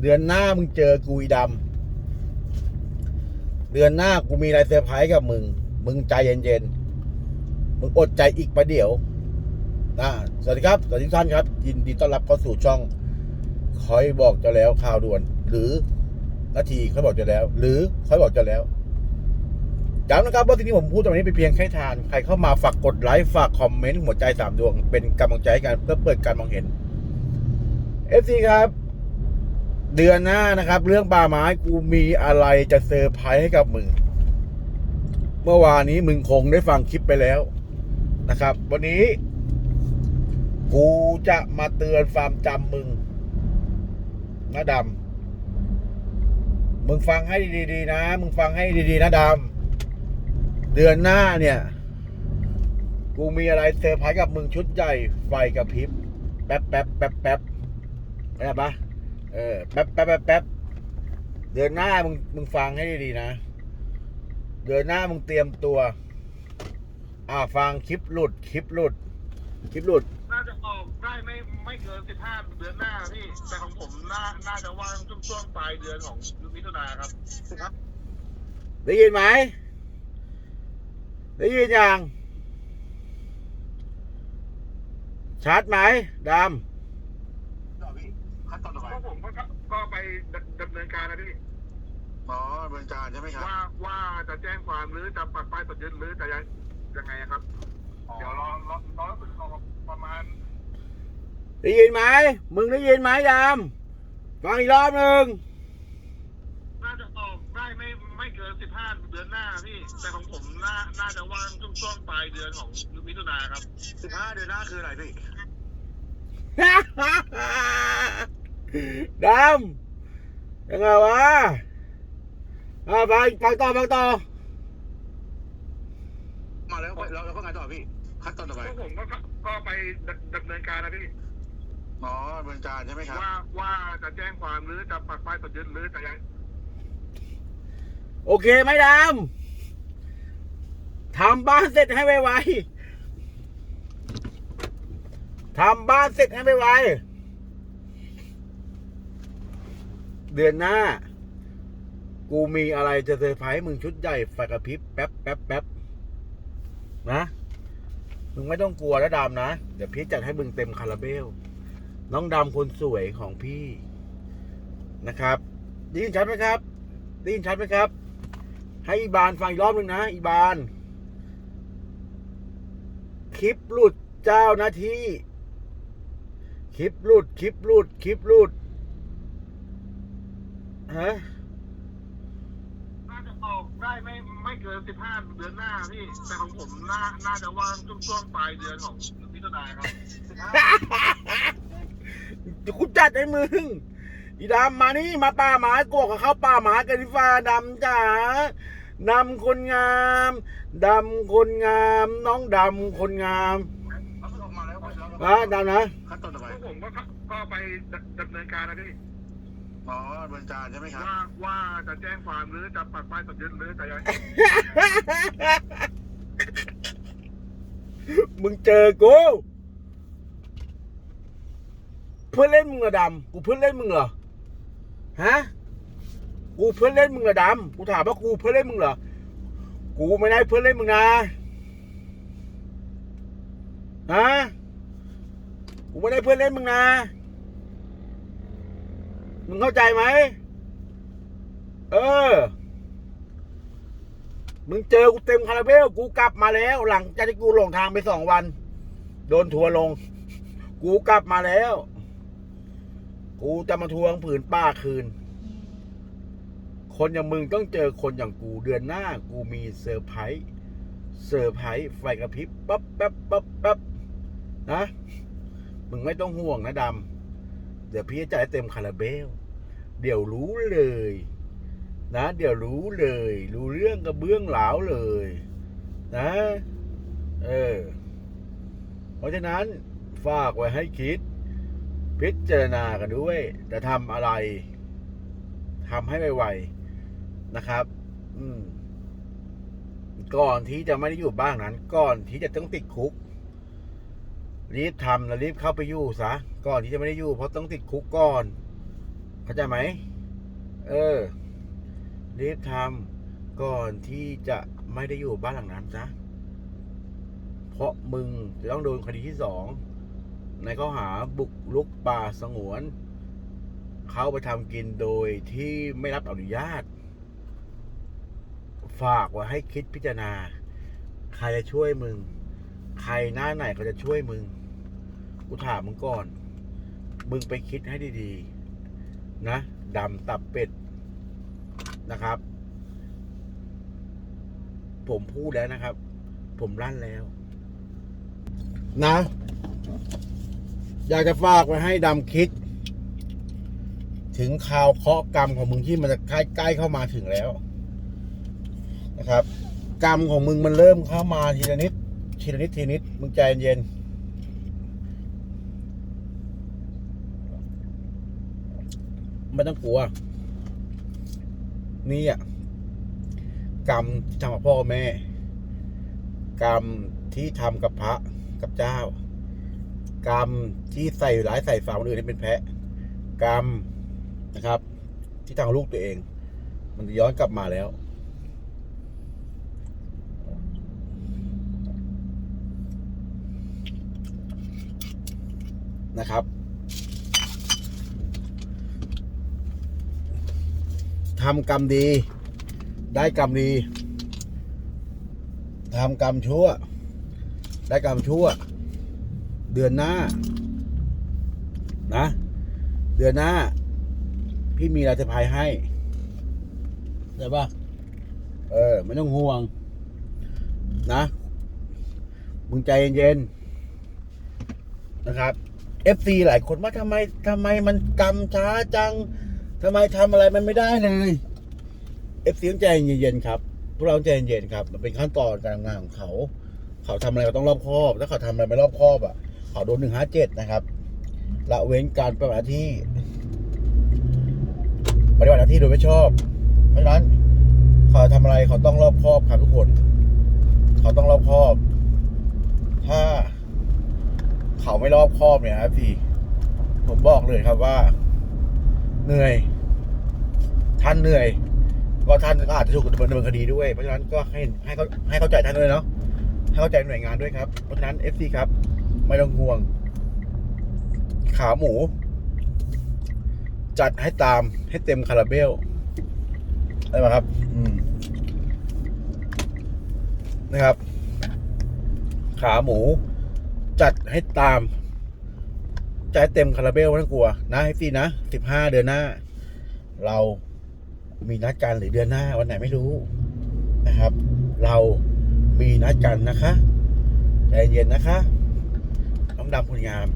เดือนหน้ามึงเจอกูอีดำเดือนหน้ากูมีอะไรเซอร์ไพรส์กับมึง มึงใจเย็นๆ มึงอดใจอีกประเดี๋ยวนะสวัสดีครับ สวัสดีท่านครับ ยินดีต้อนรับเข้าสู่ช่อง คอยบอกเจะแล้วข่าวด่วน หรือนาทีคอยบอกเจะแล้ว หรือคอยบอกเจะแล้วย้ำนะครับว่าสิ่งที่ผมพูดตรงนี้เป็นเพียงแค่ทาน ใครเข้ามาฝากกดไลค์ฝากคอมเมนต์หัวใจสามดวง เป็นกำลังใจให้กันเพื่อเปิดการมองเห็น FC ครับ เดือนหน้านะครับ เรื่องป่าไม้กูมีอะไรจะเซอร์ไพรส์ให้กับมึง เมื่อวานนี้มึงคงได้ฟังคลิปไปแล้วนะครับ วันนี้ กูจะมาเตือนความจำมึงนะดำมึงฟังให้ดีๆนะ มึงฟังให้ดีๆนะดำเดือนหน้าเนี่ย กูมีอะไรเซอร์ไพรส์กับมึงชุดใหญ่ไฟกระพริบ แป๊บแป๊บแป๊บแป๊บได้ปะ เออแป๊บแป๊บแป๊บแป๊บเดือนหน้ามึงมึงฟังให้ดีๆนะ เดือนหน้ามึงเตรียมตัว อ่าฟังคลิปหลุดคลิปหลุดคลิปหลุด น่าจะออกได้ไม่ไม่เกินสิบห้าเดือนหน้าพี่แต่ของผมน่าน่าจะว่างช่วงช่วงปลายเดือนของมิถุนาครับครับ ได้ยินไหมได้ยินยังชัดไหมดพี่ขั้นตอนต่อไป ก็ผมก็ก็ไปดำเนินการนะพี่ อ๋อดำ เนินการใช่ไหมครับว่าว่าจะแจ้งความหรือจะปักป้ายตัดยึดหรือจะยังยังไงครับ เดี๋ยวรอรอรอรอประมาณำได้ยินไหมมึงได้ยินไหมดำฟังอีกรอบหนึ่งน่าจะออกได้ไม่ไม่เกินสิบห้าเดือนหน้าพี่ แต่ของผมน่าน่าจะว่างช่วงช่วงปลายเดือนของมิถุนาครับสิบห้าเดือนหน้าคืออะไรพี่ดำยังไงวะ อ่าฟังฟังต่อฟังต่อมาแล้วแล้วแล้วก็ไงต่อพี่ขั้นตอนต่อไปก็ผมก็ก็ไปดำเนินการนะพี่อ๋อดำเนินการใช่ไหมครับว่าว่าจะแจ้งความหรือจะปักป้ายตัดยึดหรือจะยังโอเคไหมดำทำบ้านเสร็จให้ไวๆทำบ้านเสร็จให้ไวๆเดือนหน้า กูมีอะไรจะเซอร์ไพรส์มึงชุดใหญ่ไฟกระพริบแป๊บแป๊บแป๊บนะ มึงไม่ต้องกลัวแล้วดำนะ เดี๋ยวพี่จัดให้มึงเต็มคาราเบล น้องดำคนสวยของพี่นะครับได้ยินชัดไหมครับได้ยินชัดไหมครับ ให้อีบานฟังอีกรอบหนึ่งนะ อีบาน คลิปหลุดเจ้าหน้าที่ คลิปหลุด คลิปหลุด คลิปหลุดฮะ น่าจะออกได้ไม่ ไม่เกินสิบห้าเดือนหน้าพี่ แต่ของผมน่าน่าจะว่างช่วงช่วงปลายเดือนของมิถุนาครับเดี๋ยวกูจัดให้มึง อีดำมานี่มาป่าหมาโกกกับเข้าป่าหมากันดิฟ้าดำจ๋าดำคนงามดำคนงาม น้องดำคนงามแล้วก็ออกมาแล้วแล้วนะดำนะขั้นตอนต่อไปก็ผมก็ก็ไปดำเนินการนะพี่ อ๋อดำเนินการใช่ไหมครับว่าว่าจะแจ้งความหรือจะปักป้ายตัดยึดหรือจะยังมึงเจอกูเพื่อนเล่นมึงเหรอดำกูเพื่อนเล่นมึงเหรอฮะกูเพื่อนเล่นมึงเหรอดำกูถามว่ากูเพื่อนเล่นมึงเหรอกูไม่ได้เพื่อนเล่นมึงนะฮะกูไม่ได้เพื่อนเล่นมึงนะ มึงเข้าใจไหม เออ มึงเจอกูเต็มคาราเบล กูกลับมาแล้ว หลังจากที่กูหลงทางไปสองวัน โดนทัวร์ลง กูกลับมาแล้ว กูจะมาทวงผืนป้าคืน คนอย่างมึงต้องเจอคนอย่างกูเดือนหน้า กูมีเซอร์ไพรส์ เซอร์ไพรส์ไฟกระพริบปั๊บแป๊บปั๊บแป๊บนะ มึงไม่ต้องห่วงนะดำ ดี๋ยวพี่จะจ่ายเต็มคาราเบล เดี๋ยวรู้เลย นะ เดี๋ยวรู้เลย รู้เรื่องกระเบื้องหลาวเลย นะ เออ เพราะฉะนั้นฝากไว้ให้คิด พิจารณากันด้วยจะทำอะไรทำให้ไวๆนะครับ อืมก่อนที่จะไม่ได้อยู่บ้านนั้น ก่อนที่จะต้องติดคุก รีบทำแล้วรีบเข้าไปอยู่ซะก่อนที่จะไม่ได้อยู่เพราะต้องติดคุกก่อน เข้าใจไหมเออรีบทำก่อนที่จะไม่ได้อยู่บ้านหลังนั้นจ้ะเพราะมึงจะต้องโดนคดีที่สองในข้อหาบุกลุกป่าสงวน เข้าไปทำกินโดยที่ไม่รับอนุญาต ฝากไว้ให้คิดพิจารณา ใครจะช่วยมึง ใครหน้าไหนเขาจะช่วยมึง กูถามมึงก่อน มึงไปคิดให้ดีๆ นะดำตับเป็ดนะครับ ผมพูดแล้วนะครับ ผมลั่นแล้ว นะ อยากจะฝากไว้ให้ดำคิด ถึงข่าวเคาะกรรมของมึงที่มันจะใกล้ใกล้เข้ามาถึงแล้วนะครับ กรรมของมึงมันเริ่มเข้ามาทีละนิดทีละนิดทีละนิดมึงใจเย็น ไม่ต้องกลัว นี่อะกรรมที่ทำกับพ่อแม่ กรรมที่ทำกับพระกับเจ้า กรรมที่ใส่ร้ายใส่ฝ่าคนอื่นให้เป็นแพะ กรรมนะครับ ที่ทางลูกตัวเอง มันย้อนกลับมาแล้วนะครับ ทำกรรมดี ได้กรรมดีทำกรรมชั่ว ได้กรรมชั่ว เดือนหน้า นะ เดือนหน้า พี่มีรจะพายให้ได้ปะเออ ไม่ต้องห่วง นะ มึงใจเย็นๆนะครับ FC หลายคนว่าทำไมทำไมมันกรรมช้าจัง ทำไมทำอะไรมันไม่ได้เลย FC ต้องใจเย็นๆครับพวกเราใจเย็นๆครับมันเป็นขั้นตอนการทำงานของเขา เขาทำอะไรก็ต้องรอบคอบถ้าเขาทำอะไรไม่รอบคอบอะ เขาโดนหนึ่งห้าเจ็ดนะครับละเว้นการปฏิบัติหน้าที่ ปฏิบัติหน้าที่โดยไม่ชอบ เพราะฉะนั้นเขาทำอะไรเขาต้องรอบคอบครับทุกคน เขาต้องรอบคอบ ถ้าเขาไม่รอบคอบเนี่ยครับพี่ผมบอกเลยครับว่า เหนื่อย ท่านเหนื่อย ก็ท่านก็อาจจะถูกดำเนินคดีด้วย เพราะฉะนั้นก็ให้ให้เขาให้เข้าใจท่านด้วยเนาะให้เข้าใจหน่วยงานด้วยครับ เพราะฉะนั้น FC ครับ ไม่ต้องห่วง ขาหมู จัดให้ตามให้เต็มคาราเบลได้ไหมครับ อืมนะครับ ขาหมู จัดให้ตาม ให้เต็มคาราเบลไม่ต้องกลัวนะให้ฟรีนะสิบห้าเดือนหน้า เรามีนัดกันหรือเดือนหน้าวันไหนไม่รู้นะครับ เรามีนัดกันนะคะใจเย็นนะคะน้องดำคุณงาม